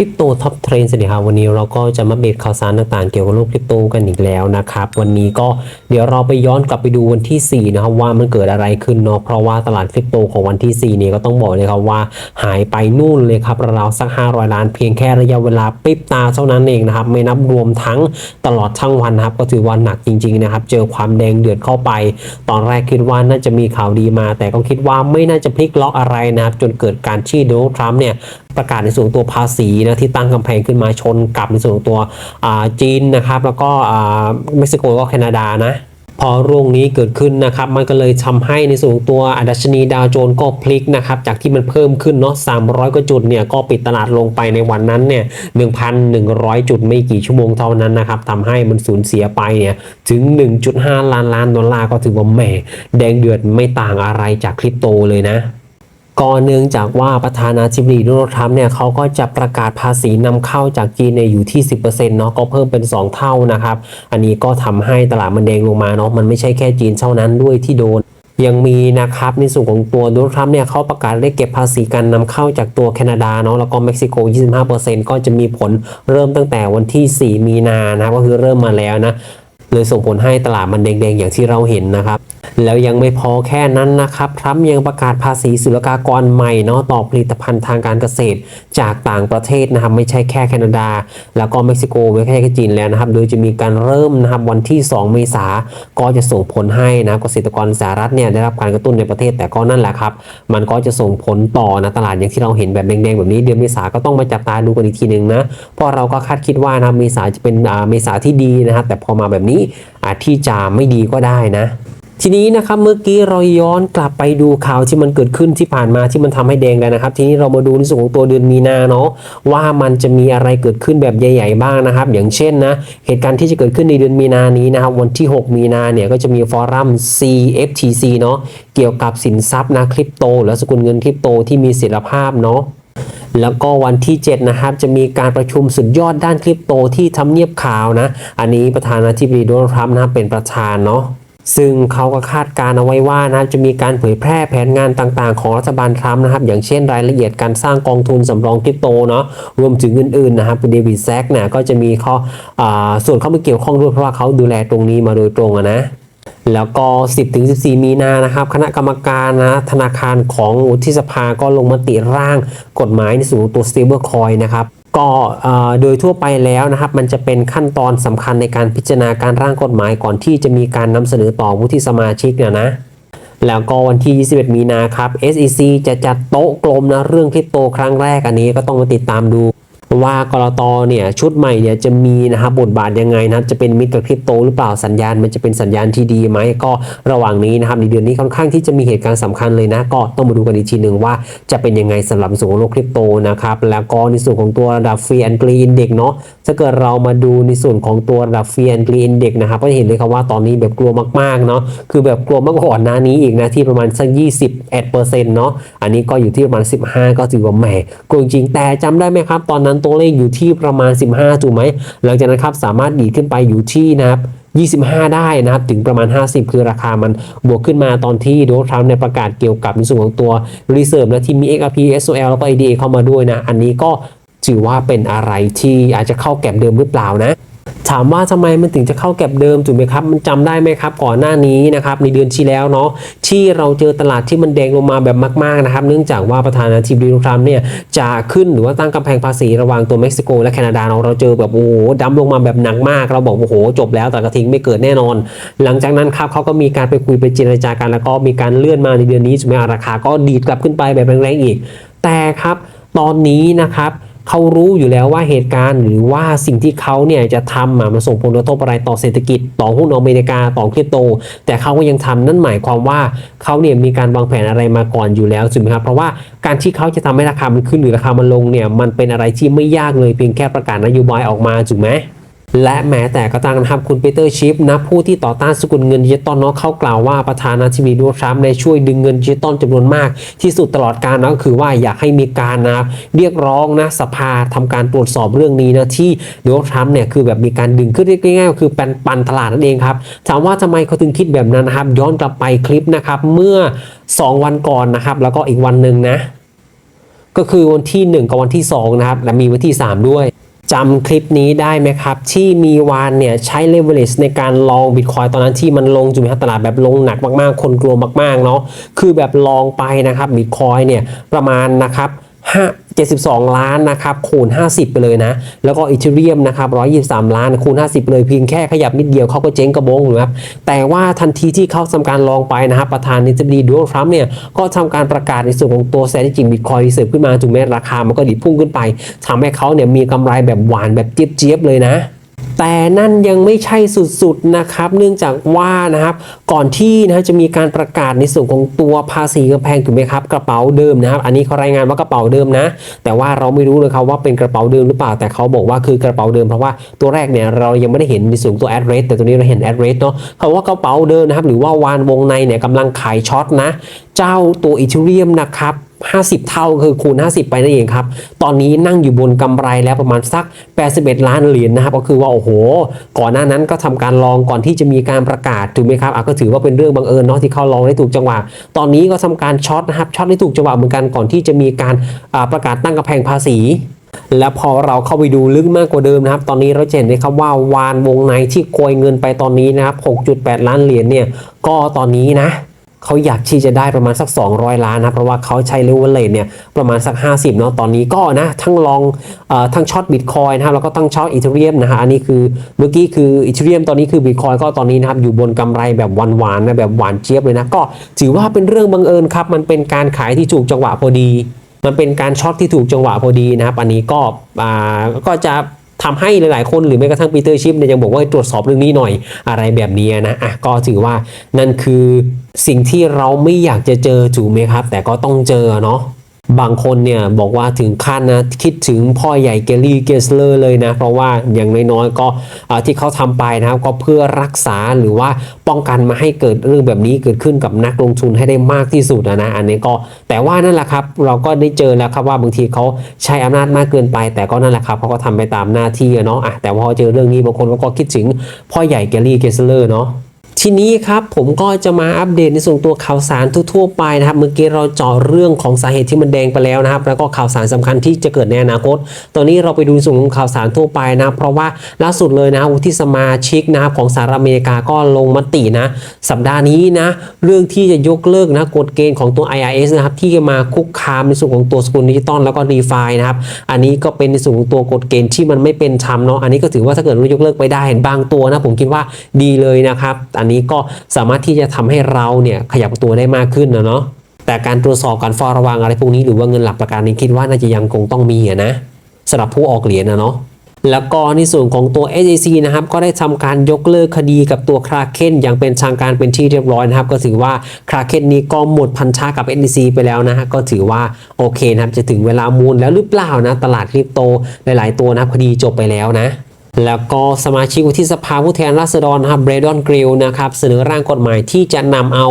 คริปโตท็อปเทรนด์สวัสดีครับวันนี้เราก็จะมาเบรกข่าวสารต่างๆ เกี่ยวกับโลกคริปโตกันอีกแล้วนะครับ วันนี้ก็เดี๋ยวเราไปย้อนกลับไปดูวันที่ 4 นะครับ ว่ามันเกิดอะไรขึ้นเนาะเพราะว่าตลาดคริปโตของวันที่4เนี่ยก็ต้องบอกเลยครับว่าหายไปนู่นเลยครับราวสัก 500 ล้านเพียงแค่ระยะเวลาปิ๊บตาเท่านั้นเองนะครับ ไม่นับรวมทั้งตลอดทั้งวันนะครับ ก็ถือว่าหนักจริงๆนะครับ เจอความแดงเดือดเข้าไป ตอนแรกคิดว่าน่าจะมีข่าวดีมา แต่ก็คิดว่าไม่น่าจะพลิกล็อกอะไรนะครับจนเกิดการที่โดนัลด์ทรัมป์เนี่ย ประกาศในส่วนตัวภาษีนะที่ตั้งกำแพงขึ้นมาชนกับในส่วนของตัวจีนนะครับแล้วก็เม็กซิโกก็แคนาดานะพอเร่วงนี้เกิดขึ้นนะครับมันก็เลยทำให้ในส่วนตัวอดัชนีดาวโจนส์ก็พลิกนะครับจากที่มันเพิ่มขึ้นเนาะ300กว่าจุดเนี่ยก็ปิดตลาดลงไปในวันนั้นเนี่ย1,100 จุดไม่กี่ชั่วโมงเท่านั้นนะครับทำให้มันสูญเสียไปเนี่ยถึง 1.5 ล้านล้านดอลลาร์ก็ถือว่าแหมแดงเดือดไม่ต่างอะไรจากคริปโตเลยนะ ก็เนื่องจากว่าประธานาธิบดีโดนัลด์ทรัมป์เนี่ยเขาก็จะประกาศภาษีนำเข้าจากจีนเนี่ยอยู่ที่ 10%เนาะก็เพิ่มเป็น 2 เท่านะครับ อันนี้ก็ทำให้ตลาดมันแดงลงมาเนาะมันไม่ใช่แค่จีนเท่านั้นด้วยที่โดนยังมีนะครับในส่วนของตัวโดนัลด์ทรัมป์เนี่ยเขาประกาศได้เก็บภาษีการนำเข้าจากตัวแคนาดาเนาะแล้วก็เม็กซิโก 25%ก็จะมีผลเริ่มตั้งแต่วันที่ 4 มีนานะก็คือเริ่มมาแล้วนะ เลยส่งผลให้ตลาดมันแดงๆ อย่างที่เราเห็นนะครับ แล้วยังไม่พอแค่นั้นนะครับทรัมป์ยังประกาศภาษีศุลกากรใหม่เนาะต่อผลิตภัณฑ์ทางการเกษตร จากต่างประเทศนะครับไม่ใช่แค่แคนาดา แล้วก็เม็กซิโกไม่ใช่แค่จีนแล้วนะครับโดยจะมีการเริ่มนะครับวันที่ 2 เมษาก็จะส่งผลให้นะเกษตรกรสหรัฐเนี่ยได้รับการกระตุ้นในประเทศแต่ก็นั่นแหละครับ มันก็จะส่งผลต่อนะตลาดอย่างที่เราเห็นแบบแดงๆแบบนี้เดือนเมษาก็ต้องมาจับตาดูกันอีกทีหนึ่งนะเพราะเราก็คาดคิดว่านะเมษาจะเป็นเมษาที่ดีนะครับแต่พอมาแบบนี้อาจที่จะไม่ดีก็ได้นะ ทีนี้นะครับเมื่อกี้เราย้อนกลับไปดูข่าวที่มันเกิดขึ้นที่ผ่านมาที่มันทำให้แดงแล้วนะครับ ทีนี้เรามาดูในส่วนของตัวเดือนมีนาเนาะว่ามันจะมีอะไรเกิดขึ้นแบบใหญ่ ๆ บ้างนะครับ อย่างเช่นนะเหตุการณ์ที่จะเกิดขึ้นในเดือนมีนานี้นะครับวันที่ 6 มีนาเนี่ยก็จะมีฟอรัม CFTC เนาะเกี่ยวกับสินทรัพย์นะคริปโตและสกุลเงินคริปโตที่มีเสถียรภาพเนาะ แล้วก็วันที่ 7 นะครับ จะมีการประชุมสุดยอดด้านคริปโตที่ทำเนียบขาวนะ อันนี้ประธานาธิบดีโดนัลด์ทรัมป์นะเป็นประธานเนาะซึ่งเขาก็คาดการณ์เอาไว้ว่านะจะมีการเผยแพร่แผนงานต่างๆ ของรัฐบาลทรัมป์นะครับ อย่างเช่นรายละเอียดการสร้างกองทุนสำรองคริปโตเนาะรวมถึงอื่นๆนะครับเดวิดแซกเนี่ยก็จะมีข้ออส่วนเข้ามาเกี่ยวข้องด้วยเพราะว่าเขาดูแลตรงนี้มาโดยตรงนะ แล้วก็ 10ถึง14 มีนานะครับ คณะกรรมการนะธนาคารของวุฒิสภาก็ลงมติร่างกฎหมายในส่วนของตัว stablecoin นะครับก็โดยทั่วไปแล้วนะครับ มันจะเป็นขั้นตอนสำคัญในการพิจารณาการร่างกฎหมายก่อนที่จะมีการนำเสนอต่อวุฒิสมาชิกนะนะ แล้วก็วันที่ 21 มีนาครับ SEC จะจัดโต๊ะกลมนะเรื่องคริปโตครั้งแรกอันนี้ก็ต้องมาติดตามดู ว่ากรตเนี่ยชุดใหม่เนี่ยจะมีนะครับบทบาทยังไงนะครับจะเป็นมิตรกับคริปโตหรือเปล่าสัญญาณ มันจะเป็นสัญญาณที่ดีไหมก็ระหว่างนี้นะครับในเดือนนี้ค่อนข้างที่จะมีเหตุการณ์สำคัญเลยนะ ก็ต้องมาดูกันอีกทีหนึ่งว่าจะเป็นยังไงสำหรับส่วนของโลกคริปโตนะครับแล้วก็ในส่วนของตัวระดับฟรีแอนด์กรีนเด็กเนาะถ้าเกิดเรามาดูในส่วนของตัวระดับฟรีแอนด์กรีนเด็กนะครับก็จะเห็นเลยครับว่าตอนนี้แบบกลัวมากๆเนาะคือแบบกลัวมากกว่าก่อนหน้านี้อีกนะที่ประมาณสัก21%เนาะอันนี้ก็อยู่ที่ประมาณ 15 ก็ถือว่าแหมกลัวจริงแต่จำได้ไหมครับตอนนั้นตัวเลขอยู่ที่ประมาณ 15ถูกไหมหลังจากนั้นครับสามารถดีดขึ้นไปอยู่ที่นะครับ25 ได้นะครับถึงประมาณ 50 คือราคามันบวกขึ้นมาตอนที่โดนัลด์ทรัมป์ในประกาศเกี่ยวกับในส่วนของตัว Reserve นะที่มี XRP SOL แล้วก็ ADA เข้ามาด้วยนะ อันนี้ก็ถือว่าเป็นอะไรที่อาจจะเข้าแก็บเดิมหรือเปล่านะ ถามว่าทำไมมันถึงจะเข้าแก็บเดิมถูกไหมครับ มันจำได้ไหมครับ ก่อนหน้านี้นะครับในเดือนที่แล้วเนาะที่เราเจอตลาดที่มันแดงลงมาแบบมากๆนะครับ เนื่องจากว่าประธานาธิบดีโดนัลด์ทรัมป์เนี่ยจะขึ้นหรือว่าตั้งกำแพงภาษีระหว่างตัวเม็กซิโก และแคนาดาเราเราเจอแบบโอ้โหดั้มลงมาแบบหนักมาก เราบอกโอ้โหจบแล้วแต่กระทิงไม่เกิดแน่นอน หลังจากนั้นครับเขาก็มีการไปคุยไปเจรจากันแล้วก็มีการเลื่อนมาในเดือนนี้ถูกไหมราคาก็ดีดกลับขึ้นไปแบบแรงๆอีก แต่ครับตอนนี้นะครับ เขารู้อยู่แล้วว่าเหตุการณ์หรือว่าสิ่งที่เขาเนี่ยจะทำมันส่งผลกระทบอะไรต่อเศรษฐกิจ ต่อหุ้นอเมริกาต่อคริปโต แต่เขาก็ยังทำนั่นหมายความว่าเขาเนี่ยมีการวางแผนอะไรมาก่อนอยู่แล้วถูกไหมครับเพราะว่าการที่เขาจะทำให้ราคามันขึ้นหรือราคามันลงเนี่ยมันเป็นอะไรที่ไม่ยากเลยเพียงแค่ประกาศนโยบายออกมาถูกไหม และแม้แต่ก็ตามนะครับคุณปีเตอร์ชิฟนะผู้ที่ต่อต้านสกุลเงินดิจิตอลเนาะเขากล่าวว่าประธานาธิบดีโดนัลด์ทรัมป์ได้ช่วยดึงเงินดิจิตอลจำนวนมาก ที่สุดตลอดการนะก็คือว่าอยากให้มีการนะเรียกร้องนะสภาทำการตรวจสอบเรื่องนี้นะที่โดนัลด์ทรัมป์เนี่ยคือแบบมีการดึงขึ้นเรียง่ายๆก็คือปันปันตลาดนั่นเองครับถามว่าทำไมเขาถึงคิดแบบนั้นนะครับ ย้อนกลับไปคลิปนะครับเมื่อ 2 วันก่อนนะครับ แล้วก็อีกวันหนึ่งนะก็คือวันที่ 1 กับวันที่2นะครับและมีวันที่ 3 ด้วย จำคลิปนี้ได้ไหมครับ ที่มีวานเนี่ยใช้เลเวลิสในการลองบิตคอยตอนนั้นที่มันลงจุดตลาดแบบลงหนักมากๆ คนกลัวมากๆเนาะคือแบบลองไปนะครับบิตคอยเนี่ยประมาณนะครับ5 72 ล้านนะครับคูณ 50 ไปเลยนะ แล้วก็อีเทเรียมนะครับ123 ล้านคูณ 50 ไปเลยเพียงแค่ขยับนิดเดียวเขาก็เจ๊งกระบงเลยครับแต่ว่าทันทีที่เขาทำการลองไปนะครับประธานนิติบดีโดนัลด์ทรัมป์เนี่ยก็ทำการประกาศในส่วนของตัวแซนจิงบิตคอยรีเซิร์ฟขึ้นมาจึงแม้ราคามันก็ดิพุ่งขึ้นไปทำให้เขาเนี่ยมีกำไรแบบหวานแบบเจี๊ยบๆเลยนะ แต่นั่นยังไม่ใช่สุดๆนะครับ เนื่องจากว่านะครับ ก่อนที่นะจะมีการประกาศในส่วนของตัวภาษีกำแพงถูกไหมครับ กระเป๋าเดิมนะครับ อันนี้เขารายงานว่ากระเป๋าเดิมนะ แต่ว่าเราไม่รู้เลยครับว่าเป็นกระเป๋าเดิมหรือเปล่า แต่เขาบอกว่าคือกระเป๋าเดิมเพราะว่าตัวแรกเนี่ยเรายังไม่ได้เห็นในส่วนตัว address แต่ตัวนี้เราเห็น address เนาะเขาว่ากระเป๋าเดิมนะครับ หรือว่าวานวงในเนี่ยกำลังขายช็อตนะ เจ้าตัวอีเทเรียมนะครับ 50 เท่าคือคูณ 50 ไปนั่นเองครับ ตอนนี้นั่งอยู่บนกำไรแล้วประมาณสัก 81 ล้านเหรียญนะครับ ก็คือว่าโอ้โห ก่อนหน้านั้นก็ทำการลองก่อนที่จะมีการประกาศถูกไหมครับอะก็ถือว่าเป็นเรื่องบังเอิญเนาะที่เขาลองได้ถูกจังหวะ ตอนนี้ก็ทำการช็อตนะครับช็อตได้ถูกจังหวะเหมือนกันก่อนที่จะมีการประกาศตั้งกำแพงภาษีแล้วพอเราเข้าไปดูลึกมากกว่าเดิมนะครับ ตอนนี้เราจะเห็นเลยครับว่าวานวงในที่โกยเงินไปตอนนี้นะครับ 6.8 ล้านเหรียญเนี่ย ก็ตอนนี้นะ เขาอยากที่จะได้ประมาณสัก 200 ล้านนะเพราะว่าเขาใช้เลเวลเลทเนี่ยประมาณสัก 50เนาะตอนนี้ก็นะทั้งลองอทั้งช็อตบิตคอยนะครับแล้วก็ทั้งช็อตอีเทเรียมนะฮะอันนี้คือเมื่อกี้คืออีเทเรียมตอนนี้คือบิตคอยก็ตอนนี้นะครับอยู่บนกำไรแบบหวานๆนะแบบหวานเจี๊ยบเลยนะก็ถือว่าเป็นเรื่องบังเอิญครับมันเป็นการขายที่ถูกจังหวะพอดี มันเป็นการช็อตที่ถูกจังหวะพอดีนะครับอันนี้ก็อ่าก็จะ ทำให้หลายๆ คนหรือแม้กระทั่งปีเตอร์ชิปเนี่ยยังบอกว่าตรวจสอบเรื่องนี้หน่อยอะไรแบบนี้นะอะก็ถือว่านั่นคือสิ่งที่เราไม่อยากจะเจอถูกไหมครับ แต่ก็ต้องเจอเนาะ บางคนเนี่ยบอกว่าถึงขั้นนะคิดถึงพ่อใหญ่เกลลี่เกสเลอร์เลยนะ เพราะว่าอย่างน้อยๆก็ที่เขาทำไปนะครับก็เพื่อรักษาหรือว่าป้องกันมาให้เกิดเรื่องแบบนี้เกิดขึ้นกับนักลงทุนให้ได้มากที่สุดนะนะอันนี้ก็แต่ว่านั่นแหละครับเราก็ได้เจอแล้วครับว่าบางทีเขาใช้อำนาจมากเกินไป แต่ก็นั่นแหละครับเขาก็ทำไปตามหน้าที่อะเนาะแต่พอเจอเรื่องนี้บางคนก็คิดถึงพ่อใหญ่เกลลี่เกสเลอร์เนาะ ทีนี้ครับผมก็จะมาอัปเดตในส่วนตัวข่าวสารทั่วๆไปนะครับเมื่อกี้เราเจาะเรื่องของสาเหตุที่มันแดงไปแล้วนะครับ แล้วก็ข่าวสารสำคัญที่จะเกิดในอนาคต ตอนนี้เราไปดูในส่วนของข่าวสารทั่วไปนะเพราะว่าล่าสุดเลยนะวุฒิสมาชิกนะครับของสหรัฐอเมริกาก็ลงมตินะ สัปดาห์นี้นะเรื่องที่จะยกเลิกนะกฎเกณฑ์ของตัว IRS นะครับที่จะมาคุกคามในส่วนของตัวสกุลดิจิตอลแล้วก็รีไฟนะครับอันนี้ก็เป็นในส่วนของตัวกฎเกณฑ์ที่มันไม่เป็นธรรมเนาะอันนี้ก็ถือว่าถ้าเกิดว่ายกเลิกไปได้เห็นบางตัวนะผมคิดว่าดีเลยนะครับอันนี้ก็สามารถที่จะทำให้เราเนี่ยขยับตัวได้มากขึ้นนะเนาะแต่การตรวจสอบการเฝ้าระวังอะไรพวกนี้หรือว่าเงินหลักประกันนี้คิดว่าน่าจะยังคงต้องมีนะสำหรับผู้ออกเหรียญนะเนาะแล้วก็ในส่วนของตัว SEC นะครับก็ได้ทำการยกเลิกคดีกับตัวคราเคนอย่างเป็นทางการเป็นที่เรียบร้อยนะครับ ก็ถือว่าคราเคนนี้ก็หมดพันธะกับ SEC ไปแล้วนะฮะก็ถือว่าโอเคนะครับจะถึงเวลามูลแล้วหรือเปล่านะ ตลาดคริปโตหลาย ๆ ตัวนะคดีจบไปแล้วนะ แล้วก็สมาชิกวุฒิสภาผู้แทนราษฎรนะครับเบรดอนกริลนะครับเสนอร่างกฎหมายที่จะนำเอา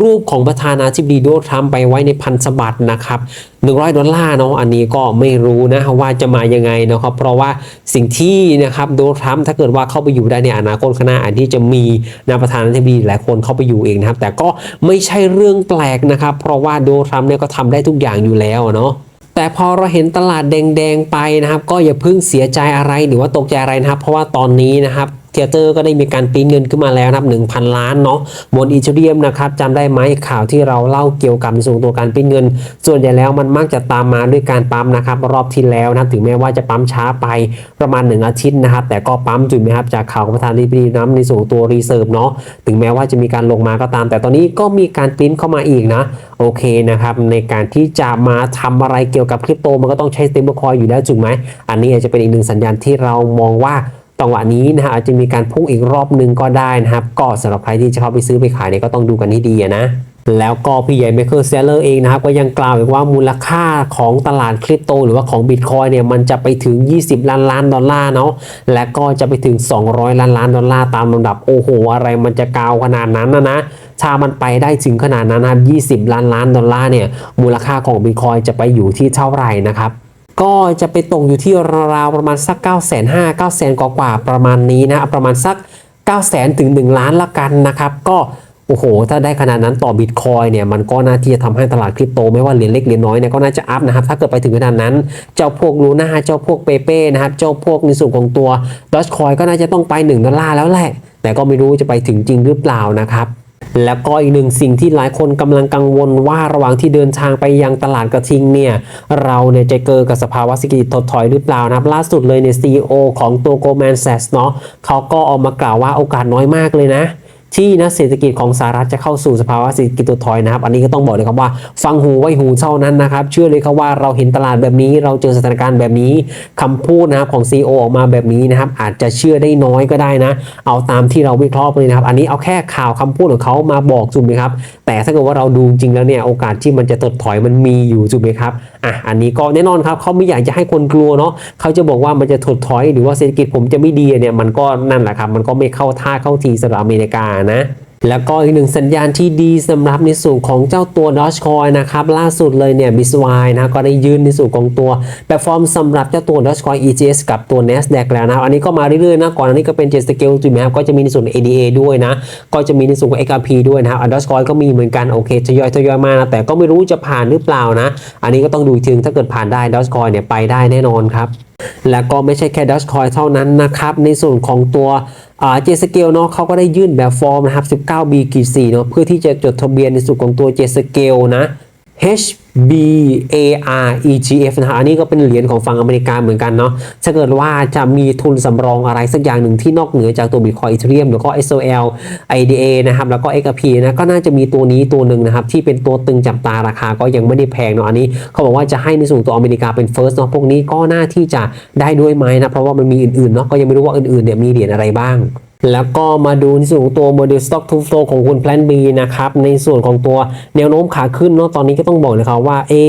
รูปของประธานาธิบดีโดนัลด์ทรัมป์ไปไว้ในพันธบัตรนะครับ100 ดอลลาร์เนาะอันนี้ก็ไม่รู้นะว่าจะมายังไงนะครับเพราะว่าสิ่งที่นะครับโดนัลด์ทรัมป์ถ้าเกิดว่าเข้าไปอยู่ได้ในอนาคตข้างหน้าอันที่จะมีนายประธานาธิบดีหลายคนเข้าไปอยู่เองนะครับแต่ก็ไม่ใช่เรื่องแปลกนะครับเพราะว่าโดนัลด์ทรัมป์เนี่ยก็ทำได้ทุกอย่างอยู่แล้วเนาะ แต่พอเราเห็นตลาดแดงๆไปนะครับ ก็อย่าเพิ่งเสียใจอะไรหรือว่าตกใจอะไรนะครับ เพราะว่าตอนนี้นะครับ เทเตอร์ก็ได้มีการปิ้นเงินขึ้นมาแล้วนะครับ1,000 ล้านเนาะบนอีเทเรียมนะครับจำได้ไหมข่าวที่เราเล่าเกี่ยวกับในส่วนตัวการปิ้นเงิน ส่วนใหญ่แล้วมันมักจะตามมาด้วยการปั๊มนะครับรอบที่แล้วนะถึงแม้ว่าจะปั๊มช้าไปประมาณ 1 อาทิตย์นะครับแต่ก็ปั๊มจุดไหมครับจากข่าวประธานาธิบดีน้ำในส่วนตัวรีเซิร์ฟเนาะถึงแม้ว่าจะมีการลงมาก็ตาม แต่ตอนนี้ก็มีการปิ้นเข้ามาอีกนะโอเคนะครับในการที่จะมาทำอะไรเกี่ยวกับคริปโตมันก็ต้องใช้ stable coin อยู่แล้วถูกไหมอันนี้อาจจะเป็นอีกหนึ่งสัญญาณที่เรามองว่า จังหวะนี้นะฮะอาจจะมีการพุ่งอีกรอบหนึ่งก็ได้นะครับ ก็สำหรับใครที่จะเข้าไปซื้อไปขายเนี่ยก็ต้องดูกันให้ดีนะแล้วก็พี่ใหญ่ไมเคิลเซลเลอร์เองนะครับก็ยังกล่าวอีกว่ามูลค่าของตลาดคริปโต หรือว่าของบิตคอยเนี่ยมันจะไปถึง 20 ล้านล้านดอลลาร์เนาะและก็จะไปถึง 200 ล้านล้านดอลลาร์ตามลำดับ โอ้โห อะไรมันจะกาวขนาดนั้นนะนะถ้ามันไปได้ถึงขนาดนั้นนะ20 ล้านล้านดอลลาร์เนี่ยมูลค่าของบิตคอยจะไปอยู่ที่เท่าไหร่นะครับ ก็จะไปตกอยู่ที่ราวๆประมาณสัก 9 5 0 0 0 9 0 0 0กว่าประมาณนี้นะประมาณสัก 9 0 0 0 0ถึง 1 ล้านละกันนะครับก็โอ้โห ถ้าได้ขนาดนั้นต่อบิตคอยเนี่ย มันก็น่าที่จะทำให้ตลาดคริปโต ไม่ว่าเหรียญเล็กเหรียญน้อยเนี่ย ก็น่าจะอัพนะครับ ถ้าเกิดไปถึงขนาดนั้น เจ้าพวกลูน่าเจ้าพวกเปเป้นะครับ เจ้าพวกในส่วนของตัวดอ g คอยก็น่าจะต้องไป 1 ดอลลาร์แล้วแหละ แต่ก็ไม่รู้จะไปถึงจริงหรือเปล่านะครับ แล้วก็อีกหนึ่งสิ่งที่หลายคนกำลังกังวลว่าระหว่างที่เดินทางไปยังตลาดกระทิงเนี่ยเราเนี่ยจะเจอกับสภาวะเศรษฐกิจถดถอยหรือเปล่านะครับ ล่าสุดเลยเนี่ย CEO ของตัว Goldman Sachs เนาะเขาก็ออกมากล่าวว่าโอกาสน้อยมากเลยนะ ที่นะเศรษฐกิจของสหรัฐจะเข้าสู่สภาวะเศรษฐกิจถดถอยนะครับ อันนี้ก็ต้องบอกเลยครับว่าฟังหูไว้หูเท่านั้นนะครับ เชื่อเลยครับว่าเราเห็นตลาดแบบนี้ เราเจอสถานการณ์แบบนี้คำพูดนะครับของ CEO ออกมาแบบนี้นะครับ อาจจะเชื่อได้น้อยก็ได้นะ เอาตามที่เราวิเคราะห์ไปเลยนะครับ อันนี้เอาแค่ข่าวคำพูดของเขามาบอกจุ่มไหมครับ แต่ถ้าเกิดว่าเราดูจริงแล้วเนี่ยโอกาสที่มันจะถดถอยมันมีอยู่จุ่มไหมครับอะอันนี้ก็แน่นอนครับเขาไม่อยากจะให้คนกลัวเนาะเขาจะบอกว่ามันจะถดถอยหรือว่าเศรษฐกิจผมจะไม่ดีเนี่ยมันก็นั่นแหละครับมันก็ไม่เข้าท่าเข้าทีสำหรับอเมริกานะ แล้วก็อีกหนึ่งสัญญาณที่ดีสำหรับในส่วนของเจ้าตัว Dogecoin นะครับ ล่าสุดเลยเนี่ย Bitwise นะก็ได้ยืนในส่วนของตัวแพลตฟอร์มสำหรับเจ้าตัว Dogecoin ETS กับตัว NASDAQ แล้วนะ อันนี้ก็มาเรื่อยๆนะก่อนอันนี้ก็เป็น Jet Scale ถูกไหมครับก็จะมีในส่วน ADA ด้วยนะ ก็จะมีในส่วนของ XRP ด้วยนะครับ Dogecoin ก็มีเหมือนกันโอเคทยอยทยอยมานะแต่ก็ไม่รู้จะผ่านหรือเปล่านะ อันนี้ก็ต้องดูอีกทีถ้าเกิดผ่านได้ Dogecoin เนี่ยไปได้แน่นอนครับแล้วก็ไม่ใช่แค่ Dogecoin เท่านั้นนะครับ ในส่วนของตัว เจสเกลเนาะเขาก็ได้ยื่นแบบฟอร์มนะครับ 19B กี4เนาะเพื่อที่จะจดทะเบียนในส่วนของตัวเจสเกลนะ HBAREGF นะฮะอันนี้ก็เป็นเหรียญของฝั่งอเมริกาเหมือนกันเนาะถ้าเกิดว่าจะมีทุนสำรองอะไรสักอย่างหนึ่งที่นอกเหนือจากตัวบิตคอยอีเทเรียมแล้วก็ SOL IDA นะครับ แล้วก็ XRP นะก็น่าจะมีตัวนี้ตัวหนึ่งนะครับ ที่เป็นตัวตึงจับตาราคาก็ยังไม่ได้แพงเนาะอันนี้เขาบอกว่าจะให้ในส่วนตัวอเมริกาเป็น first เนาะพวกนี้ก็น่าที่จะได้ด้วยไหมนะเพราะว่ามันมีอื่นๆเนาะก็ยังไม่รู้ว่าอื่นๆเนี่ยมีเหรียญอะไรบ้าง แล้วก็มาดูในส่วนของตัวโมเดลสต็อกทูฟโตของคุณแพลนบีนะครับในส่วนของตัวแนวโน้มขาขึ้นเนาะตอนนี้ก็ต้องบอกเลยครับว่าเอ๊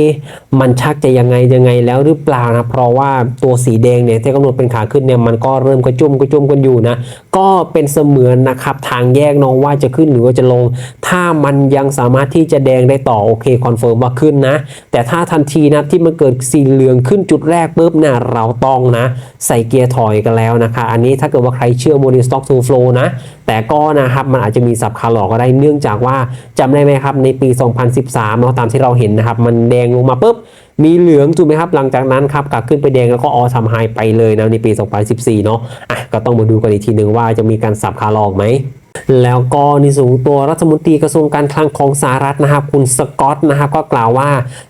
มันชักจะยังไงยังไงแล้วหรือเปล่านะเพราะว่าตัวสีแดงเนี่ยที่กำหนดเป็นขาขึ้นเนี่ยมันก็เริ่มกระจุ่มกระจุ่มกันอยู่นะก็เป็นเสมือนนะครับทางแยกน้องว่าจะขึ้นหรือว่าจะลง ถ้ามันยังสามารถที่จะแดงได้ต่อ โอเคคอนเฟิร์มว่าขึ้นนะ แต่ถ้าทันทีนะที่มันเกิดสีเหลืองขึ้นจุดแรกปุ๊บนะเราต้องนะ ใส่เกียร์ถอยกันแล้วนะคะ อันนี้ถ้าเกิดว่าใครเชื่อ Model Stock to Flow นะ แต่ก็นะครับมันอาจจะมีสับขาหลอกก็ได้เนื่องจากว่าจำได้ไหมครับในปี 2013เนาะตามที่เราเห็นนะครับมันแดงลงมาปุ๊บ มีเหลืองถูกไหมครับ หลังจากนั้นครับกลับขึ้นไปแดงแล้วก็ออทำไฮไปเลยนะในปี 2014 เนาะอะก็ต้องมาดูกันอีกทีหนึ่งว่าจะมีการสับคาหลองไหม แล้วก็ในส่วนของตัวรัฐมนตรีกระทรวงการคลังของสหรัฐนะครับคุณสกอตนะครับก็กล่าวว่า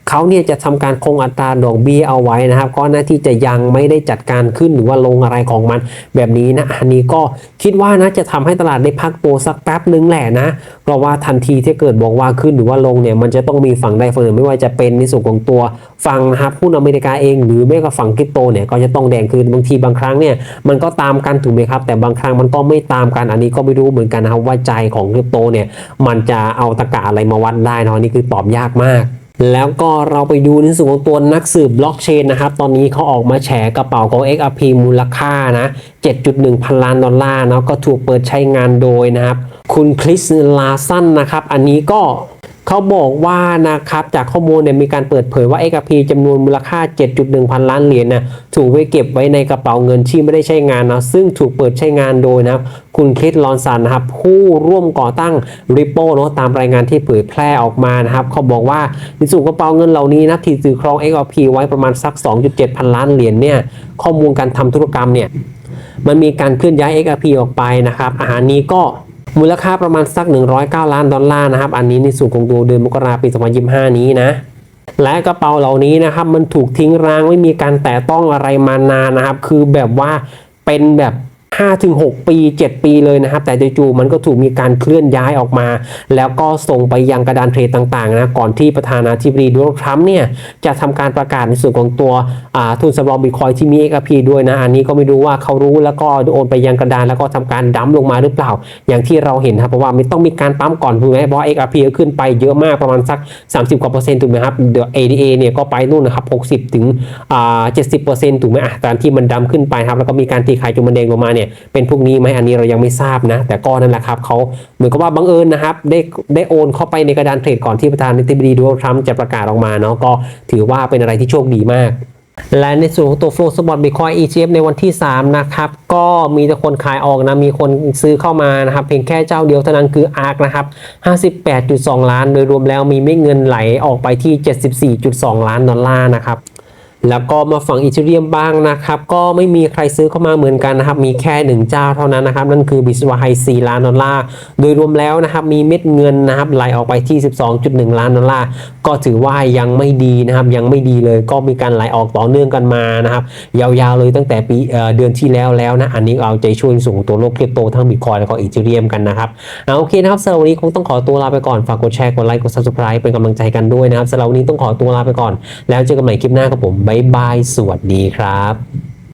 เขาเนี่ยจะทำการคงอัตราดอกเบี้ยเอาไว้นะครับ ก็หน้าที่จะยังไม่ได้จัดการขึ้นหรือว่าลงอะไรของมันแบบนี้นะอันนี้ก็คิดว่านะจะทำให้ตลาดได้พักตัวสักแป๊บนึงแหละนะเพราะว่าทันทีที่เกิดบอกว่าขึ้นหรือว่าลงเนี่ยมันจะต้องมีฝั่งใดฝั่งหนึ่งไม่ว่าจะเป็นในส่วนของตัวฝั่งนะครับหุ้นอเมริกาเอง หรือไม่ก็ฝั่งคริปโตเนี่ยก็จะต้องแดงคืนบางทีบางครั้งเนี่ยมันก็ตามกันถูกไหมครับ แต่บางครั้งมันก็ไม่ตามกันอันนี้ก็ไม่รู้เหมือนกันนะครับว่าใจของคริปโตเนี่ยมันจะเอาตะกะอะไรมาวัดได้เนาะนี่คือตอบยากมากแล้วก็เราไปดูในส่วนของตัวนักสืบบล็อกเชนนะครับ ตอนนี้เขาออกมาแฉกระเป๋าของ XRP มูลค่านะ 7.1 พันล้านดอลลาร์เนาะก็ถูกเปิดใช้งานโดยนะครับ คุณคริสลาสันนะครับ อันนี้ก็ เขาบอกว่านะครับจากข้อมูลเนี่ยมีการเปิดเผยว่า XRP จำนวนมูลค่า 7.1 พันล้านเหรียญนะถูกไว้เก็บไว้ในกระเป๋าเงินที่ไม่ได้ใช้งานนะซึ่งถูกเปิดใช้งานโดยนะครับคุณคริสลอนสันนะครับผู้ร่วมก่อตั้ง Ripple เนาะตามรายงานที่เผยแพร่ออกมานะครับเขาบอกว่าในส่วนกระเป๋าเงินเหล่านี้นะที่ถือครอง XRP ไว้ประมาณสัก 2.7 พันล้านเหรียญเนี่ยข้อมูลการทำธุรกรรมเนี่ยมันมีการเคลื่อนย้าย XRP ออกไปนะครับอาหารนี้ก็ มูลค่าประมาณสัก 109 ล้านดอลลาร์นะครับ อันนี้ในส่วนของตัวเดือนมกราปี 2025 นี้นะ และกระเป๋าเหล่านี้นะครับ มันถูกทิ้งร้างไม่มีการแตะต้องอะไรมานานนะครับ คือแบบว่าเป็นแบบ 5-6 ปี 7 ปีเลยนะครับ แต่จู่ๆมันก็ถูกมีการเคลื่อนย้ายออกมา แล้วก็ส่งไปยังกระดานเทรดต่างๆนะก่อนที่ประธานาธิบดีโดนัลด์ทรัมป์เนี่ยจะทำการประกาศในส่วนของตัวทุนสำรองบิตคอยที่มี XRP ด้วยนะ อันนี้ก็ไม่รู้ว่าเขารู้แล้วก็โอนไปยังกระดานแล้วก็ทำการดั้มลงมาหรือเปล่า อย่างที่เราเห็นครับเพราะว่าไม่ต้องมีการปั๊มก่อนถูกไหมเพราะว่า XRP ก็ขึ้นไปเยอะมากประมาณสัก 30กว่าเปอร์เซ็นต์ถูกไหมครับเดี๋ยว ADA เนี่ยก็ไปนู่นนะครับ60ถึงอ่า70เปอร์เซ็นต์ถูกไหมอะการที่มันดั้มขึ้นไปครับแล้วก็มีการตีขายจนมันแดงลงมาเนี่ยเป็นพวกนี้ไหมอันนี้เรายังไม่ทราบนะ แต่ก็นั่นแหละครับเขาเหมือนกับว่าบังเอิญนะครับได้ได้โอนเข้าไปในกระดานเทรดก่อนที่ประธานาธิบดีโดนัลด์ทรัมป์จะประกาศออกมาเนาะก็ถือว่าเป็นอะไรที่โชคดีมากและในส่วนของตัว Flow Spot Bitcoin ETF ในวันที่ 3 นะครับ ก็มีแต่คนขายออกนะ มีคนซื้อเข้ามานะครับ เพียงแค่เจ้าเดียวเท่านั้นคือ ARK นะครับ 58.2 ล้าน โดยรวมแล้วมีเม็ดเงินไหลออกไปที่ 74.2 ล้านดอลลาร์นะครับ แล้วก็มาฝั่งอีเทเรียมบ้างนะครับ ก็ไม่มีใครซื้อเข้ามาเหมือนกันนะครับ มีแค่หนึ่งเจ้าเท่านั้นนะครับ นั่นคือบิสวาไฮ4ล้านดอลลาร์โดยรวมแล้วนะครับ มีเม็ดเงินนะครับไหลออกไปที่ 12.1 ล้านดอลลาร์ก็ถือว่ายังไม่ดีนะครับ ยังไม่ดีเลยก็มีการไหลออกต่อเนื่องกันมานะครับ ยาวๆเลยตั้งแต่ปีเเดือนที่แล้วแล้วนะ อันนี้เอาใจช่วยสูงตัวโลกคริปโตทั้งบิตคอยแล้วก็อีเทเรียมกันนะครับเอาโอเคนะครับสำหรับวันนี้คงต้องขอตัวลาไปก่อนฝากกดแชร์กดไลค์กด subscribe เป็นกำลังใจกันด้วยนะครับสำหรับวันนี้ต้องขอตัวลาไปก่อน แล้วเจอกันใหม่คลิปหน้ากับผมบ๊ายบาย สวัสดีครับ